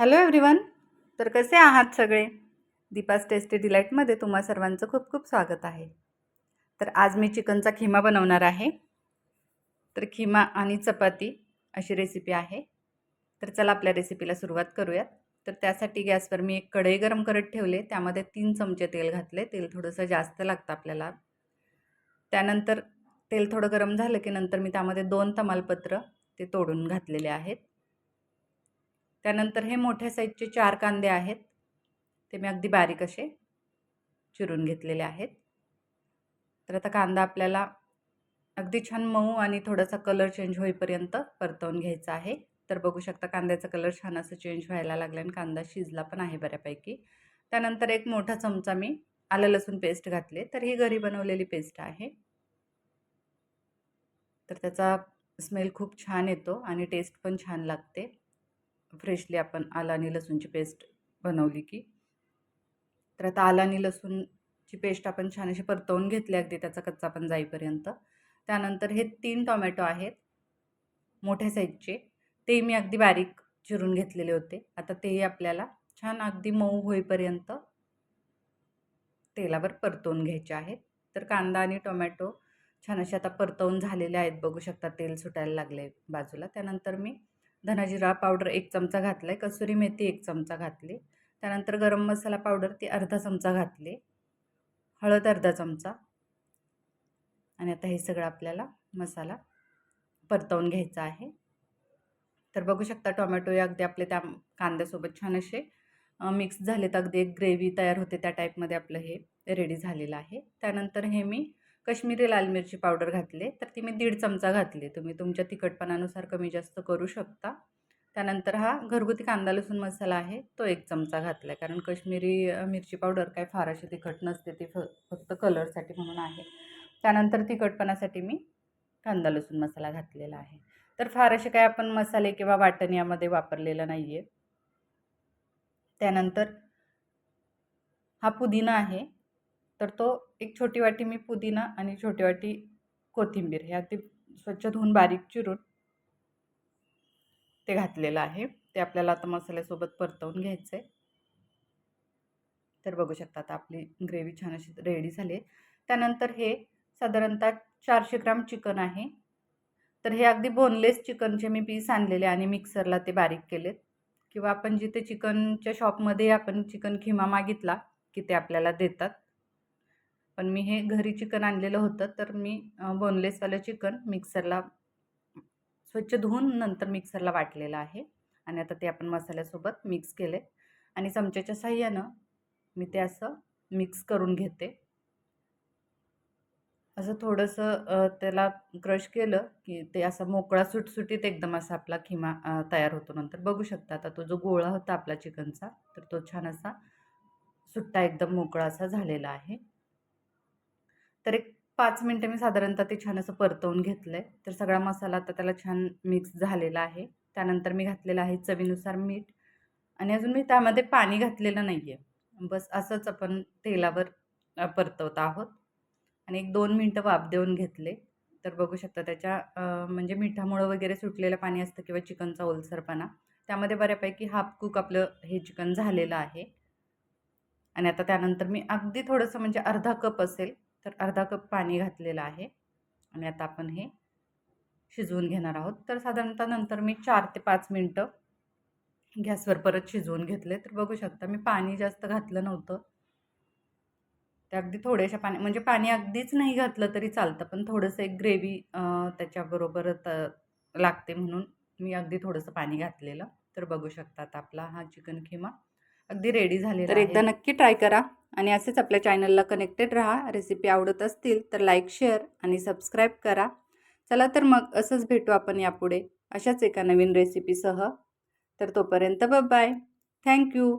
Hello everyone तर कसे आहात सगळे? दीपास टेस्टी डिलाईटमध्ये तुम्हा सर्वांचं खूप खूप स्वागत आहे. तर आज मी चिकनचा खिमा बनवणार आहे. तर खिमा आणि चपाती अशी रेसिपी आहे. तर चला आपल्या रेसिपीला सुरुवात करूयात. तर त्यासाठी गॅसवर मी एक कढई गरम करत ठेवले. त्यामध्ये तीन चमचे तेल घातले. तेल थोडंसं जास्त लागतं आपल्याला. त्यानंतर तेल थोडं गरम झालं की नंतर मी त्यामध्ये दोन तमालपत्र ते तोडून घातलेले आहेत. त्यानंतर हे मोठ्या साईजचे चार कांदे आहेत. ते मी अगदी बारीक असे चिरून घेतलेले आहेत. तर आता कांदा आपल्याला अगदी छान मऊ आणि थोडासा कलर चेंज होईपर्यंत परतवून घ्यायचा आहे. तर बघू शकता कांद्याचा कलर छान असं चेंज व्हायला लागला आणि कांदा शिजला पण आहे बऱ्यापैकी. त्यानंतर एक मोठा चमचा मी आलं लसूण पेस्ट घातले. तर ही घरी बनवलेली पेस्ट आहे. तर त्याचा स्मेल खूप छान येतो आणि टेस्ट पण छान लागते. फ्रेशली आपण आला आणि लसूणची पेस्ट बनवली की. तर आता आला आणि लसूणची पेस्ट आपण छान अशी परतवून घेतली अगदी त्याचा कच्चा पण जाईपर्यंत. त्यानंतर हे तीन टोमॅटो आहेत मोठ्या साईजचे. ते मी अगदी बारीक चिरून घेतलेले होते. आता तेही आपल्याला छान अगदी मऊ होईपर्यंत तेलावर परतवून घ्यायचे आहेत. तर कांदा आणि टोमॅटो छान असे आता परतवून झालेले आहेत. बघू शकता तेल सुटायला लागले बाजूला. त्यानंतर मी धनाजिरा पावडर एक चमचा घातला आहे कसुरी मेथी एक चमचा घातली. त्यानंतर गरम मसाला पावडर ती अर्धा चमचा घातली. हळद अर्धा चमचा. आणि आता हे सगळं आपल्याला मसाला परतवून घ्यायचा आहे. तर बघू शकता टोमॅटो हे अगदी आपले त्या कांद्यासोबत छान असे मिक्स झालेत. अगदी एक ग्रेव्ही तयार होते त्या टाईपमध्ये आपलं हे रेडी झालेलं आहे. त्यानंतर हे मी कश्मीरी लाल मिरची पावडर घातले तर ती मी दीड चमचा घातली तुम्ही तुमच्या तिखटपणानुसार कमी जास्त करू शकता. त्यानंतर हा घरगुती कांदा लसूण मसाला आहे तो एक चमचा घातला आहे कारण कश्मीरी मिरची पावडर काय फार अशी तिखट नसते. ती फ फक्त कलरसाठी म्हणून आहे. त्यानंतर तिखटपणासाठी मी कांदा लसूण मसाला घातलेला आहे. तर फार असे काय आपण मसाले किंवा वाटण यामध्ये वापरलेलं नाही आहे त्यानंतर हा पुदिना आहे. तर तो एक छोटी वाटी मी पुदिना आणि छोटी वाटी कोथिंबीर हे अगदी स्वच्छ धुवून बारीक चिरून ते घातलेलं आहे. ते आपल्याला आता मसाल्यासोबत परतवून घ्यायचं आहे तर बघू शकता आता आपली ग्रेव्ही छान अशी रेडी झाली आहे. त्यानंतर हे साधारणतः चारशे ग्राम चिकन आहे. तर हे अगदी बोनलेस चिकनचे मी पीस आणलेले आणि मिक्सरला ते बारीक केलेत. किंवा आपण जिथे चिकनच्या शॉपमध्ये आपण चिकन खिमा मागितला की ते आपल्याला देतात. पण मी हे घरी चिकन आणलेलं होतं तर मी बोनलेसवालं चिकन मिक्सरला स्वच्छ धुवून नंतर मिक्सरला वाटलेलं आहे. आणि आता ते आपण मसाल्यासोबत मिक्स केले. आणि चमच्याच्या साह्यानं मी ते असं मिक्स करून घेते. असं थोडंसं त्याला क्रश केलं की ते असं मोकळा सुटसुटीत एकदम असा आपला खिमा तयार होतो नंतर. बघू शकता आता तो जो गोळा होता आपला चिकनचा तर तो छान असा सुट्टा एकदम मोकळा असा झालेला आहे. तर एक पाच मिनटं मी साधारणतः ते छान असं परतवून घेतलं आहे तर सगळा मसाला आता त्याला छान मिक्स झालेला आहे. त्यानंतर मी घातलेलं आहे चवीनुसार मीठ. आणि अजून मी त्यामध्ये पाणी घातलेलं नाही आहे बस असंच आपण तेलावर परतवत आहोत. आणि एक दोन मिनटं वाफ देऊन घेतले. तर बघू शकता त्याच्या म्हणजे मिठामुळं वगैरे सुटलेलं पाणी असतं किंवा चिकनचा ओलसरपणा. त्यामध्ये बऱ्यापैकी हाफ कुक आपलं हे चिकन झालेलं आहे. आणि आता त्यानंतर मी अगदी थोडंसं म्हणजे अर्धा कप असेल. तर अर्धा कप पाणी घातलेलं आहे. आणि आता आपण हे शिजवून घेणार आहोत. तर साधारणतः नंतर मी चार ते पाच मिनटं गॅसवर परत शिजवून घेतले. तर बघू शकता मी पाणी जास्त घातलं नव्हतं. ते अगदी थोड्याशा पाणी म्हणजे पाणी अगदीच नाही घातलं तरी चालतं पण थोडंसं एक ग्रेव्ही त्याच्याबरोबर त लागते म्हणून मी अगदी थोडंसं पाणी घातलेलं. तर बघू शकता आता आपला हा चिकन खिमा अगदी रेडी झाले तर एकदा नक्की ट्राय करा. आणि असेच आपल्या चॅनलला कनेक्टेड राहा. रेसिपी आवडत असतील तर लाईक शेअर आणि सबस्क्राईब करा. चला तर मग असंच भेटू आपण यापुढे अशाच एका नवीन रेसिपीसह. तर तोपर्यंत बाय थँक्यू